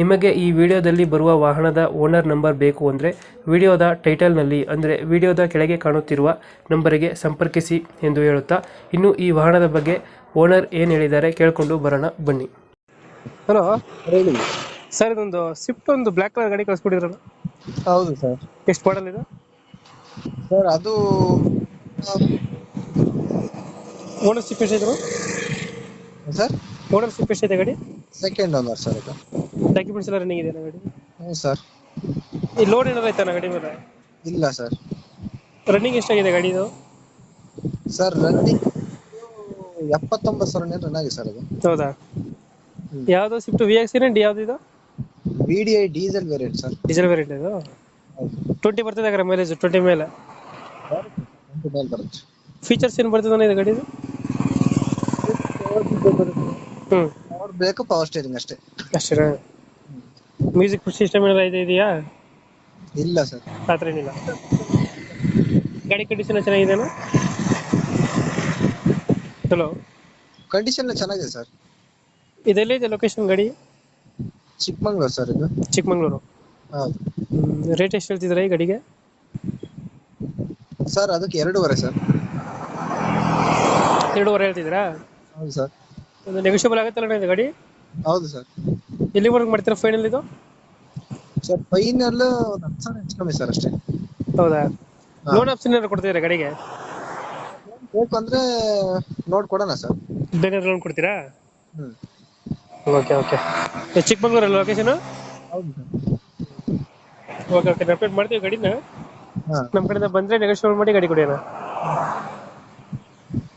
ನಿಮಗೆ ಈ ವಿಡಿಯೋದಲ್ಲಿ ಬರುವ ವಾಹನದ ಓನರ್ ನಂಬರ್ ಬೇಕು ಅಂದರೆ ವಿಡಿಯೋದ ಟೈಟಲ್ನಲ್ಲಿ ಅಂದರೆ ವಿಡಿಯೋದ ಕೆಳಗೆ ಕಾಣುತ್ತಿರುವ ನಂಬರಿಗೆ ಸಂಪರ್ಕಿಸಿ ಎಂದು ಹೇಳುತ್ತಾ ಇನ್ನು ಈ ವಾಹನದ ಬಗ್ಗೆ ಓನರ್ ಏನು ಹೇಳಿದ್ದಾರೆ ಕೇಳಿಕೊಂಡು ಬರೋಣ ಬನ್ನಿ. ಹಲೋ ಹೇಳಿ. ಸರ್ ಇದೊಂದು ಸ್ವಿಫ್ಟ್ ಒಂದು ಬ್ಲ್ಯಾಕ್ ಕಲರ್ ಗಾಡಿ ಕಳಿಸ್ಕೊಟ್ಟಿದ್ರಲ್ಲ? ಹೌದು ಸರ್. ಎಷ್ಟು ಮಾಡಲ್ ಇದು? ಸರ್ ಅದು ಓನರ್ ಎಷ್ಟಿದ್ರು ಸರ್? ಓನರ್ಶಿಪ್ ಎಷ್ಟಿದೆ ಗಾಡಿ? ಸೆಕೆಂಡ್ ಓನರ್ ಸರ್ ಇದು ಡಾಕ್ಯುಮೆಂಟ್ಸ್ ಎಲ್ಲ ರನ್ನಿಂಗ್ ಇದೆ ಗಾಡಿ ಹ್ಞೂ ಸರ್. ಈ ಲೋಡ್ ಏನಾದ್ರು ಆಯ್ತಾ ಗಾಡಿ ಮೇಲೆ? ಇಲ್ಲ ಸರ್. ರನ್ನಿಂಗ್ ಎಷ್ಟಾಗಿದೆ ಗಾಡಿದು? ಸರ್ ರನ್ನಿಂಗ್ ಎಪ್ಪತ್ತೊಂಬತ್ತು ಸಾವಿರ ರನ್ ಆಗಿದೆ ಸರ್ ಅದು. ಹೌದಾ? ಯಾವುದು ಸ್ವಿಫ್ಟ್ ವಿ ಎಕ್ಸ್ ಡಿ ಯಾವ್ದು ಇದು? V D I diesel variant sir. Diesel variant ಇದು? ಟ್ವೆಂಟಿ ಬರ್ತದೆ ಹಾಗಾದ್ರೆ ಮೈಲೇಜ್ ಟ್ವೆಂಟಿ ಮೇಲೆ. ಮೇಲೆ ಬರುತ್ತೆ. ಫೀಚರ್ಸ್ ಏನು ಬರ್ತದೆ ಇದು ಗಾಡಿದು? ಹ್ಞೂ ಪವರ್ ಬೇಕು ಪವರ್ ಸ್ಟೇರಿಂಗ್ ಅಷ್ಟೇ. ಅಷ್ಟೇ ಮ್ಯೂಸಿಕ್ ಸಿಸ್ಟಮ್ ಏನಾದ್ರು ಇದೆ ಇದೆಯಾ? ಇಲ್ಲ ಸರ್. ಆ ಥರ ಏನಿಲ್ಲ. ಗಾಡಿ ಕಂಡೀಷನ್ ಚೆನ್ನಾಗಿದೆಯಾ ಹಲೋ ಕಂಡೀಷನ್ ಚೆನ್ನಾಗಿದೆ ಸರ್. ಇದೆಲ್ಲಿದೆ ಲೊಕೇಶನ್ ಗಾಡಿ? ಚಿಕ್ಕಮಂಗ್ಳೂರು ಸರ್ ಇದು. ಚಿಕ್ಕಮಂಗ್ಳೂರು. ಹೌದು. ರೇಟ್ ಎಷ್ಟು ಹೇಳ್ತಿದ್ದೀರಾ ಈ ಗಾಡಿಗೆ? ಸರ್ ಅದಕ್ಕೆ ಎರಡೂವರೆ ಸರ್. ಎರಡೂವರೆ ಹೇಳ್ತಿದ್ದೀರಾ? ಹೌದು ಸರ್. ಒಂದು ನೆಗೋಷಿಯಬಲ್ ಆಗುತ್ತಲ್ಲ ಇದು ಗಾಡಿ? ಹೌದು ಸರ್. ಎಲ್ಲಿವರೆಗೆ ಮಾಡ್ತೀರಾ ಫೈನಲ್ ಇದು? ಸರ್ ಫೈನಲ್ ಒಂದು ಹತ್ತು ಸಾವಿರ ಹೆಚ್ಚು ಕಮ್ಮಿ ಸರ್ ಅಷ್ಟೇ. ಹೌದಾ. ಲೋನ್ ಆಪ್ಷನ್ ಏನಾರು ಕೊಡ್ತೀರಾ ಗಾಡಿಗೆ? ಬೇಕು ಅಂದ್ರೆ ನೋಡ್ ಕೊಡೋಣ ಸರ್ ಬೇರೆ ಲೋನ್ ಕೊಡ್ತೀರಾ? ಹ್ಮ್. ಓಕೆ ಓಕೆ ಚಿಕ್ಕಮಂಗ್ಳೂರಲ್ಲ ಲೊಕೇಶನ್ ಹೌದು ಸರ್ ಓಕೆ ಓಕೆ ಅಪ್ಡೇಟ್ ಮಾಡ್ತೀವಿ ಗಾಡಿನ. ನಮ್ ನಮ್ಮ ಕಡೆಯಿಂದ ಬಂದರೆ ನೆಗೋಷಿಯೇಟ್ ಮಾಡಿ ಗಾಡಿ ಕೊಡಿ ಅಣ್ಣ.